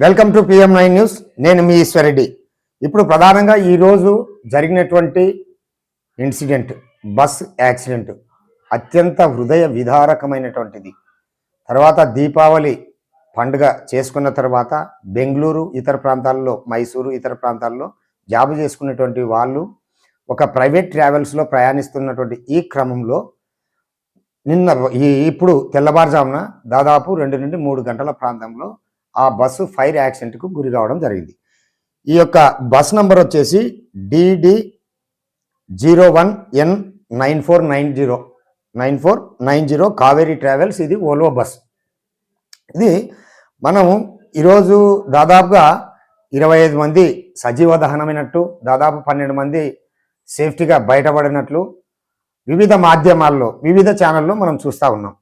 Welcome to PM nine news. నేను మీ ఈశ్వరెడ్డి. ఇప్పుడు ప్రధానంగా ఈరోజు జరిగినటువంటి ఇన్సిడెంట్ బస్ యాక్సిడెంట్ అత్యంత హృదయ విధారకమైనటువంటిది తర్వాత దీపావళి పండుగ చేసుకున్న తర్వాత బెంగళూరు ఇతర ప్రాంతాల్లో మైసూరు ఇతర ప్రాంతాల్లో జాబు చేసుకున్నటువంటి వాళ్ళు ఒక ప్రైవేట్ ట్రావెల్స్లో ప్రయాణిస్తున్నటువంటి ఈ క్రమంలో నిన్న ఈ ఇప్పుడు తెల్లవారుజామున దాదాపు రెండు నుండి మూడు గంటల ప్రాంతంలో ఆ బస్సు ఫైర్ యాక్సిడెంట్కు గురి కావడం జరిగింది. ఈ యొక్క బస్ నంబర్ వచ్చేసి DD zero one N nine four nine zero nine four nine zero Kaveri travels. ఇది ఓల్వో బస్. ఇది మనం ఈరోజు దాదాపుగా ఇరవై ఐదు మంది సజీవ దహనమైనట్టు దాదాపు పన్నెండు మంది సేఫ్టీగా బయటపడినట్లు వివిధ మాధ్యమాల్లో వివిధ ఛానల్లో మనం చూస్తూ ఉన్నాం.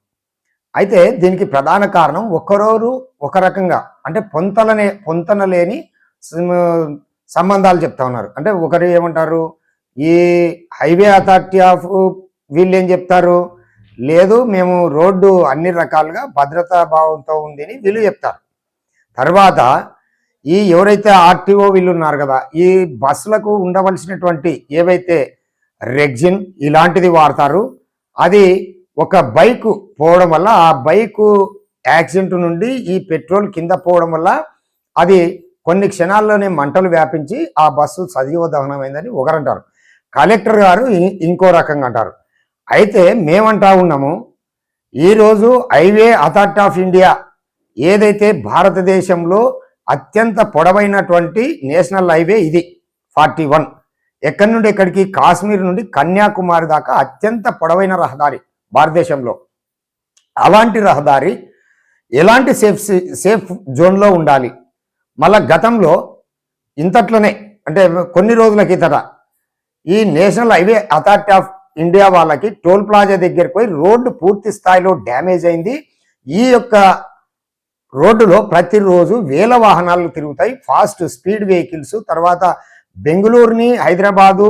అయితే దీనికి ప్రధాన కారణం ఒకరోరు ఒక రకంగా అంటే పొంతలనే పొంతన లేని సంబంధాలు చెప్తా ఉన్నారు. అంటే ఒకరు ఏమంటారు ఈ హైవే అథారిటీ ఆఫ్ వీళ్ళు ఏం చెప్తారు లేదు మేము రోడ్డు అన్ని రకాలుగా భద్రతా భావంతో ఉంది అని వీళ్ళు చెప్తారు. తర్వాత ఈ ఎవరైతే ఆర్టీఓ వీళ్ళు ఉన్నారు కదా ఈ బస్సులకు ఉండవలసినటువంటి ఏవైతే రెగ్జిన్ ఇలాంటిది వాడతారు అది ఒక బైకు పోవడం వల్ల ఆ బైకు యాక్సిడెంట్ నుండి ఈ పెట్రోల్ కింద పోవడం వల్ల అది కొన్ని క్షణాల్లోనే మంటలు వ్యాపించి ఆ బస్సు సజీవ దహనమైందని ఒకరంటారు. కలెక్టర్ గారు ఇంకో రకంగా అంటారు. అయితే మేమంటా ఉన్నాము ఈరోజు హైవే అథారిటీ ఆఫ్ ఇండియా ఏదైతే భారతదేశంలో అత్యంత పొడవైనటువంటి నేషనల్ హైవే ఇది ఫార్టీ వన్ ఎక్కడి నుండి ఎక్కడికి? కాశ్మీర్ నుండి కన్యాకుమారి దాకా అత్యంత పొడవైన రహదారి. భారతదేశంలో. అలాంటి రహదారి ఎలాంటి సేఫ్ సేఫ్ జోన్లో ఉండాలి? మళ్ళా గతంలో ఇంతట్లోనే అంటే కొన్ని రోజుల కిందట ఈ national highway authority of India వాళ్ళకి టోల్ ప్లాజా దగ్గరికి పోయి రోడ్డు పూర్తి స్థాయిలో డ్యామేజ్ అయింది. ఈ యొక్క రోడ్డులో ప్రతిరోజు వేల వాహనాలు తిరుగుతాయి. ఫాస్ట్ స్పీడ్ వెహికల్స్ తర్వాత బెంగళూరుని హైదరాబాదు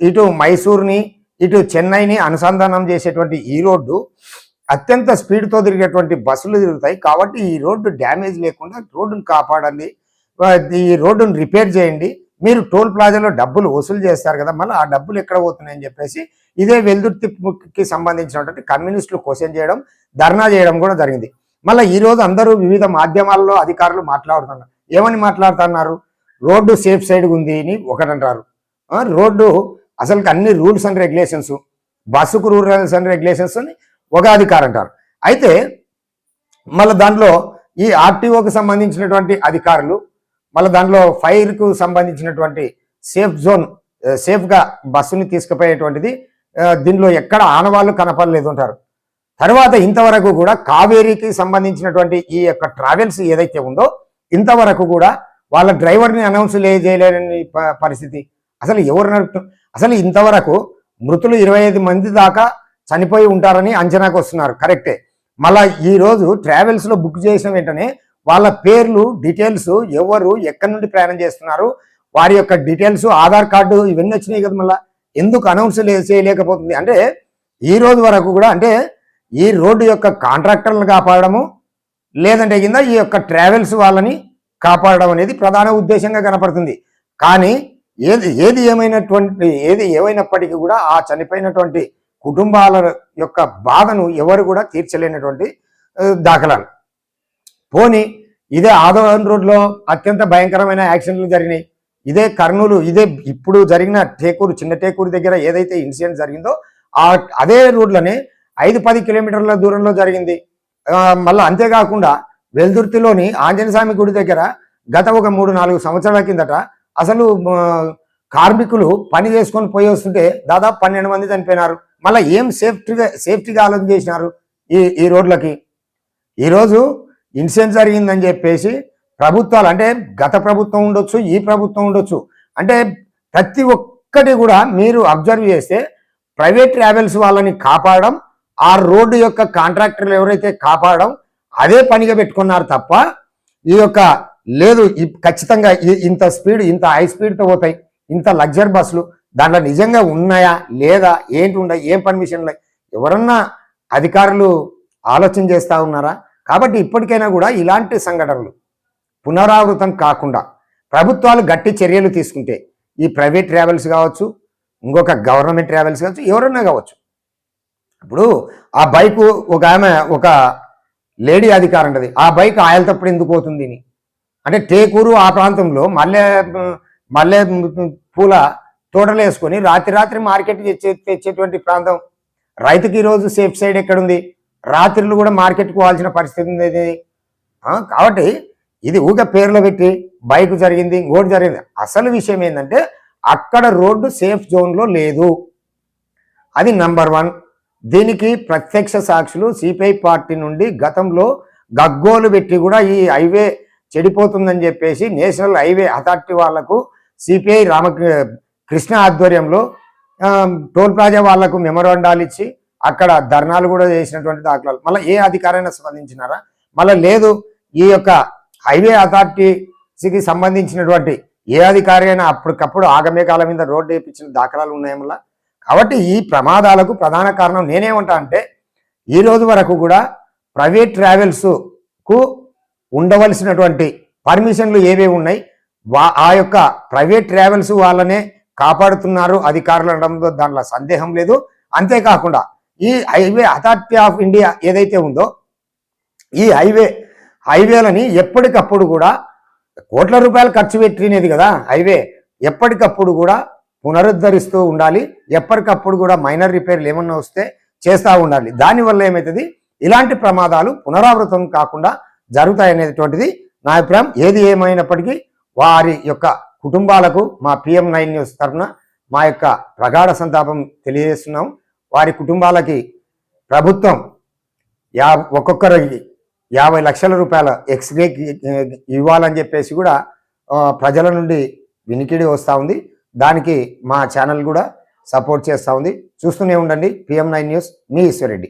ఇటు మైసూర్ని ఇటు చెన్నైని అనుసంధానం చేసేటువంటి ఈ రోడ్డు అత్యంత స్పీడ్తో తిరిగేటువంటి బస్సులు తిరుగుతాయి. కాబట్టి ఈ రోడ్డు డ్యామేజ్ లేకుండా రోడ్డును కాపాడండి. ఈ రోడ్డును రిపేర్ చేయండి. మీరు టోల్ ప్లాజాలో డబ్బులు వసూలు చేస్తారు కదా మళ్ళీ ఆ డబ్బులు ఎక్కడ పోతున్నాయని చెప్పేసి ఇదే వెల్దుర్తికి సంబంధించినటువంటి కమ్యూనిస్టులు క్వశ్చన్ చేయడం ధర్నా చేయడం కూడా జరిగింది. మళ్ళీ ఈ రోజు అందరూ వివిధ మాధ్యమాల్లో అధికారులు మాట్లాడుతున్నారు. ఏమని మాట్లాడుతున్నారు? రోడ్డు సేఫ్ సైడ్ ఉంది అని ఒకటంటారు. రోడ్డు అసలు అన్ని రూల్స్ అండ్ రెగ్యులేషన్స్ బస్సుకు రూల్స్ అండ్ రెగ్యులేషన్స్ అని ఒక అధికారి అంటారు. అయితే మళ్ళీ దాంట్లో ఈ ఆర్టీఓకి సంబంధించినటువంటి అధికారులు మళ్ళీ దాంట్లో ఫైర్కు సంబంధించినటువంటి సేఫ్ జోన్ సేఫ్గా బస్సుని తీసుకుపోయేటువంటిది దీనిలో ఎక్కడ ఆనవాళ్ళు కనపడలేదు అంటారు. తర్వాత ఇంతవరకు కూడా కావేరీకి సంబంధించినటువంటి ఈ యొక్క ట్రావెల్స్ ఏదైతే ఉందో ఇంతవరకు కూడా వాళ్ళ డ్రైవర్ని అనౌన్స్ లే చేయలేని పరిస్థితి. అసలు ఎవరు నడుపు అసలు ఇంతవరకు మృతులు ఇరవై ఐదు మంది దాకా చనిపోయి ఉంటారని అంచనాకు వస్తున్నారు. కరెక్టే మళ్ళా ఈరోజు ట్రావెల్స్లో బుక్ చేసిన వెంటనే వాళ్ళ పేర్లు డీటెయిల్స్ ఎవరు ఎక్కడి నుండి ప్రయాణం చేస్తున్నారు వారి యొక్క డీటెయిల్స్ ఆధార్ కార్డు ఇవన్నీ వచ్చినాయి కదా మళ్ళా. ఎందుకు అనౌన్స్ చేయలేకపోతుంది? అంటే ఈ రోజు వరకు కూడా అంటే ఈ రోడ్డు యొక్క కాంట్రాక్టర్లను కాపాడము లేదంటే కింద ఈ యొక్క ట్రావెల్స్ వాళ్ళని కాపాడడం అనేది ప్రధాన ఉద్దేశంగా కనపడుతుంది. కానీ ఏది ఏది ఏమైనటువంటి ఏది ఏమైనప్పటికీ కూడా ఆ చనిపోయినటువంటి కుటుంబాల యొక్క బాధను ఎవరు కూడా తీర్చలేనటువంటి దాఖలాలు. పోని ఇదే ఆదోళన్ రోడ్లో అత్యంత భయంకరమైన యాక్సిడెంట్లు జరిగినాయి. ఇదే కర్నూలు ఇదే ఇప్పుడు జరిగిన టేకూరు చిన్న టేకూరు దగ్గర ఏదైతే ఇన్సిడెంట్ జరిగిందో ఆ అదే రోడ్లోనే ఐదు పది కిలోమీటర్ల దూరంలో జరిగింది. మళ్ళీ అంతేకాకుండా వెల్దుర్తిలోని ఆంజనేయ స్వామి గుడి దగ్గర గత ఒక మూడు నాలుగు సంవత్సరాల కిందట అసలు కార్మికులు పని చేసుకొని పోయి వస్తుంటే దాదాపు పన్నెండు మంది చనిపోయినారు. మళ్ళీ ఏం సేఫ్టీగా సేఫ్టీగా ఆలోచన చేసినారు ఈ ఈ రోడ్లకి? ఈరోజు ఇన్సిడెంట్ జరిగిందని చెప్పేసి ప్రభుత్వాలు అంటే గత ప్రభుత్వం ఉండొచ్చు ఈ ప్రభుత్వం ఉండొచ్చు అంటే ప్రతి ఒక్కటి కూడా మీరు అబ్జర్వ్ చేస్తే ప్రైవేట్ ట్రావెల్స్ వాళ్ళని కాపాడడం ఆ రోడ్డు యొక్క కాంట్రాక్టర్లు ఎవరైతే కాపాడడం అదే పనిగా పెట్టుకున్నారు తప్ప ఈ యొక్క లేదు ఖచ్చితంగా ఇంత స్పీడ్ ఇంత హై స్పీడ్తో పోతాయి. ఇంత లగ్జరీ బస్సులు దాంట్లో నిజంగా ఉన్నాయా లేదా ఏంటి ఉన్నాయి ఏం పర్మిషన్ ఎవరన్నా అధికారులు ఆలోచన చేస్తూ ఉన్నారా? కాబట్టి ఇప్పటికైనా కూడా ఇలాంటి సంఘటనలు పునరావృతం కాకుండా ప్రభుత్వాలు గట్టి చర్యలు తీసుకుంటే ఈ ప్రైవేట్ ట్రావెల్స్ కావచ్చు ఇంకొక గవర్నమెంట్ ట్రావెల్స్ కావచ్చు ఎవరన్నా కావచ్చు. ఇప్పుడు ఆ బైక్ ఒక ఆమె ఒక లేడీ అధికారం ఉంటుంది. ఆ బైక్ ఆయల తప్పుడు ఎందుకు పోతుంది అని. అంటే టేకూరు ఆ ప్రాంతంలో మల్లె మల్లె పూల తోటలు వేసుకొని రాత్రి రాత్రి మార్కెట్ తెచ్చే తెచ్చేటువంటి ప్రాంతం. రైతుకి ఈరోజు సేఫ్ సైడ్ ఎక్కడుంది? రాత్రులు కూడా మార్కెట్కి పోవాల్సిన పరిస్థితి ఉంది కాబట్టి ఇది ఊక పేర్లు పెట్టి బైక్ జరిగింది ఇంకోటి జరిగింది. అసలు విషయం ఏంటంటే అక్కడ రోడ్డు సేఫ్ జోన్లో లేదు. అది నంబర్ వన్. దీనికి ప్రత్యక్ష సాక్షులు సిపిఐ పార్టీ నుండి గతంలో గగ్గోలు పెట్టి కూడా ఈ హైవే చెడిపోతుందని చెప్పేసి నేషనల్ హైవే అథారిటీ వాళ్ళకు సిపిఐ రామ కృష్ణ ఆధ్వర్యంలో టోల్ ప్లాజా వాళ్ళకు మెమరాండాలు ఇచ్చి అక్కడ ధర్నాలు కూడా చేసినటువంటి దాఖలాలు. మళ్ళీ ఏ అధికారైనా స్పందించినారా? మళ్ళీ లేదు ఈ యొక్క హైవే అథారిటీకి సంబంధించినటువంటి ఏ అధికారి అయినా అప్పటికప్పుడు ఆగమేకాల మీద రోడ్డు వేయించిన దాఖలాలు ఉన్నాయి మళ్ళా? కాబట్టి ఈ ప్రమాదాలకు ప్రధాన కారణం నేనేమంటా అంటే ఈ రోజు వరకు కూడా ప్రైవేట్ ట్రావెల్స్కు ఉండవలసినటువంటి పర్మిషన్లు ఏవేవి ఉన్నాయి? వా ఆ యొక్క ప్రైవేట్ ట్రావెల్స్ వాళ్ళనే కాపాడుతున్నారు అధికారులు అనడంలో దాంట్లో సందేహం లేదు. అంతేకాకుండా ఈ హైవే అథారిటీ ఆఫ్ ఇండియా ఏదైతే ఉందో ఈ హైవే హైవేలని ఎప్పటికప్పుడు కూడా కోట్ల రూపాయలు ఖర్చు పెట్టినది కదా హైవే ఎప్పటికప్పుడు కూడా పునరుద్ధరిస్తూ ఉండాలి. ఎప్పటికప్పుడు కూడా మైనర్ రిపేర్లు ఏమన్నా వస్తే చేస్తూ ఉండాలి. దానివల్ల ఏమవుతుంది ఇలాంటి ప్రమాదాలు పునరావృతం కాకుండా జరుగుతాయనేటువంటిది నా అభిప్రాయం. ఏది ఏమైనప్పటికీ వారి యొక్క కుటుంబాలకు మా పిఎం నైన్ న్యూస్ తరఫున మా యొక్క ప్రగాఢ సంతాపం తెలియజేస్తున్నాం. వారి కుటుంబాలకి ప్రభుత్వం యా ఒక్కొక్కరికి యాభై లక్షల రూపాయల ఎక్స్రే ఇవ్వాలని చెప్పేసి కూడా ప్రజల నుండి వినికిడి వస్తూ ఉంది. దానికి మా ఛానల్ కూడా సపోర్ట్ చేస్తూ ఉంది. చూస్తూనే ఉండండి. PM nine news. మీ ఈశ్వరెడ్డి